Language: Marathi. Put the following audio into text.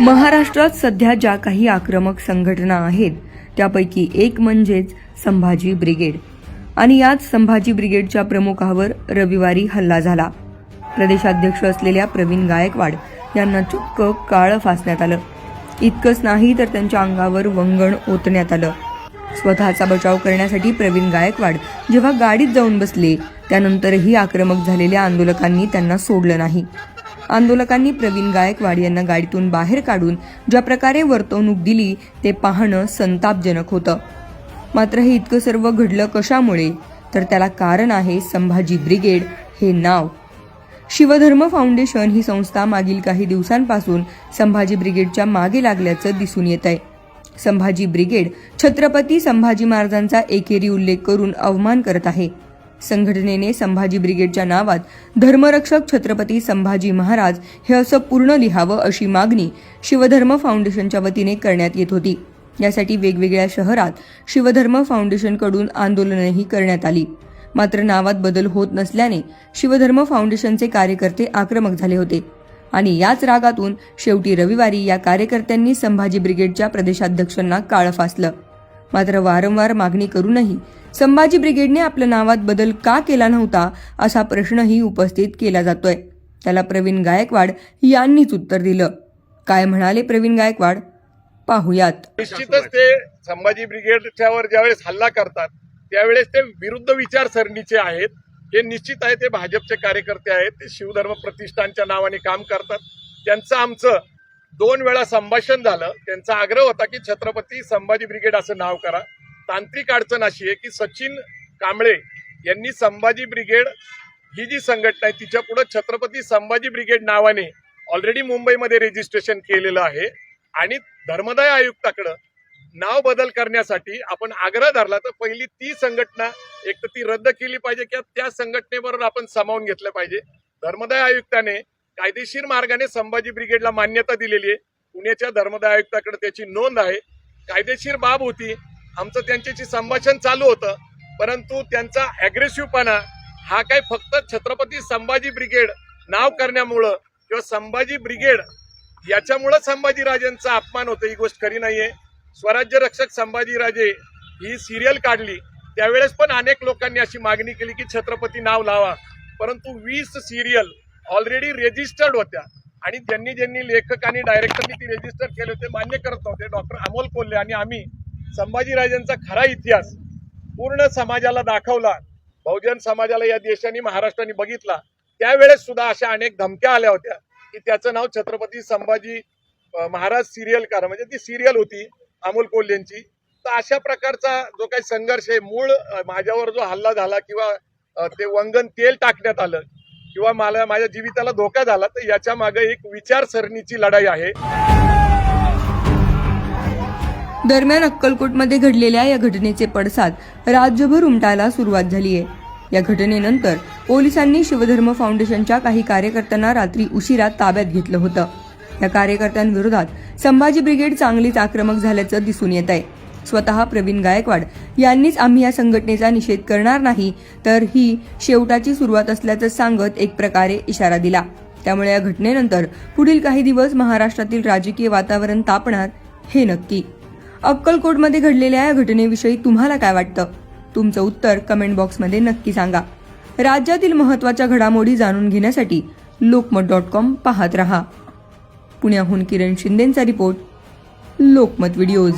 महाराष्ट्रात सध्या ज्या काही आक्रमक संघटना आहेत त्यापैकी एक म्हणजेच संभाजी ब्रिगेड. आणि याच संभाजी ब्रिगेडच्या प्रमुखावर रविवारी हल्ला झाला. प्रदेशाध्यक्ष असलेल्या प्रवीण गायकवाड यांना चक्क काळं फासण्यात आलं. इतकंच नाही तर त्यांच्या अंगावर वंगण ओतण्यात आलं. स्वतःचा बचाव करण्यासाठी प्रवीण गायकवाड जेव्हा गाडीत जाऊन बसले त्यानंतरही आक्रमक झालेल्या आंदोलकांनी त्यांना सोडलं नाही. आंदोलकांनी प्रवीण गायकवाड यांना गाडीतून बाहेर काढून ज्या प्रकारे वर्तवणूक दिली ते पाहणं संतापजनक होतं. मात्र हे इतकं सर्व घडलं कशामुळे? तर त्याला कारण आहे संभाजी ब्रिगेड हे नाव. शिवधर्म फाउंडेशन ही संस्था मागील काही दिवसांपासून संभाजी ब्रिगेडच्या मागे लागल्याचं दिसून येत आहे संभाजी ब्रिगेड छत्रपती संभाजी महाराजांचा एकेरी उल्लेख करून अवमान करत आहे. संघटनेने संभाजी ब्रिगेडच्या नावात धर्मरक्षक छत्रपती संभाजी महाराज हे असं पूर्ण लिहावं अशी मागणी शिवधर्म फाउंडेशनच्या वतीने करण्यात येत होती. यासाठी वेगवेगळ्या शहरात शिवधर्म फाउंडेशनकडून आंदोलनही करण्यात आली. मात्र नावात बदल होत नसल्याने शिवधर्म फाउंडेशनचे कार्यकर्ते आक्रमक झाले होते. आणि याच रागातून शेवटी रविवारी या कार्यकर्त्यांनी संभाजी ब्रिगेडच्या प्रदेशाध्यक्षांना काळ फासलं. मात्र वारंवार मागणी करूनही संभाजी ब्रिगेडने आपल्या नावात बदल का केला नव्हता असा प्रश्नही उपस्थित केला जातोय. त्याला प्रवीण गायकवाड यांनीच उत्तर दिलं. काय म्हणाले प्रवीण गायकवाड? पाहुयात. निश्चितच ते संभाजी ब्रिगेडच्यावर ज्यावेळेस हल्ला करतात त्यावेळेस ते विरुद्ध विचारसरणीचे आहेत. हे निश्चित आहे ते भाजपचे कार्यकर्ते आहेत ते शिवधर्म प्रतिष्ठानच्या नावाने काम करतात. त्यांचं आमचं दोन वेळा संभाषण झालं. त्यांचा आग्रह होता की छत्रपती संभाजी ब्रिगेड असं नाव करा. तांत्रिक अडचण अशी आहे की सचिन कांबळे यांनी संभाजी ब्रिगेड ही जी संघटना आहे तिच्या पुढे छत्रपती संभाजी ब्रिगेड नावाने ऑलरेडी मुंबईमध्ये रजिस्ट्रेशन केलेलं आहे. आणि धर्मदाय आयुक्ताकडं नाव बदल करण्यासाठी आपण आग्रह धरला तर पहिली ती संघटना एक तर ती रद्द केली पाहिजे किंवा त्या संघटनेबरोबर आपण सामावून घेतलं पाहिजे. धर्मदाय आयुक्ताने कायदेशीर मार्गाने संभाजी ब्रिगेडला मान्यता दिलेली आहे. पुण्याच्या धर्मदाय आयुक्ताकडे त्याची नोंद आहे. कायदेशीर बाब होती. आमचं त्यांच्याशी संभाषण चालू होतं. परंतु त्यांचा अग्रेसिव्हपणा हा काय फक्त छत्रपती संभाजी ब्रिगेड नाव करण्यामुळं किंवा संभाजी ब्रिगेड याच्यामुळं संभाजीराजेंचा अपमान होतो. ही गोष्ट खरी नाहीये. स्वराज्य रक्षक संभाजीराजे ही सिरियल काढली. त्यावेळेस पण अनेक लोकांनी अशी मागणी केली की छत्रपती नाव लावा. परंतु वीस सिरियल ऑलरेडी रेजिस्टर्ड होत्या. आणि ज्यांनी ज्यांनी लेखक आणि डायरेक्टरनी ती रेजिस्टर केले होते मान्य करत नव्हते. डॉक्टर अमोल कोल्हे आणि आम्ही संभाजीराजांचा खरा इतिहास पूर्ण समाजाला दाखवला. बहुजन समाजाला या देशाने महाराष्ट्राने बघितला. त्यावेळेस सुद्धा अशा अनेक धमक्या आल्या होत्या की त्याचं नाव छत्रपती संभाजी महाराज सिरियल करा म्हणजे ती सिरियल होती अमोल कोल्हेंची. तर अशा प्रकारचा जो काही संघर्ष आहे मूळ माझ्यावर जो हल्ला झाला किंवा ते वंगण तेल टाकण्यात आलं किंवा मला माझ्या जीविताला धोका झाला तर याच्या मागे एक विचारसरणीची लढाई आहे. दरम्यान अक्कलकोटमध्ये घडलेल्या या घटनेचे पडसाद राज्यभर उमटायला सुरुवात झाली आहे. या घटनेनंतर पोलिसांनी शिवधर्म फाउंडेशनच्या काही कार्यकर्त्यांना रात्री उशिरा ताब्यात घेतलं होतं. या कार्यकर्त्यांविरोधात संभाजी ब्रिगेड चांगलीच आक्रमक झाल्याचं दिसून येत आहे स्वतः प्रवीण गायकवाड यांनीच आम्ही या संघटनेचा निषेध करणार नाही तर ही शेवटाची सुरुवात असल्याचं सांगत एक प्रकारे इशारा दिला. त्यामुळे या घटनेनंतर पुढील काही दिवस महाराष्ट्रातील राजकीय वातावरण तापणार हे नक्की. अक्कलकोटमध्ये घडलेल्या या घटनेविषयी तुम्हाला काय वाटतं? तुमचं उत्तर कमेंट बॉक्समध्ये नक्की सांगा. राज्यातील महत्त्वाच्या घडामोडी जाणून घेण्यासाठी लोकमत डॉट कॉम पाहत रहा. पुण्याहून किरण शिंदेचा रिपोर्ट लोकमत व्हिडिओज.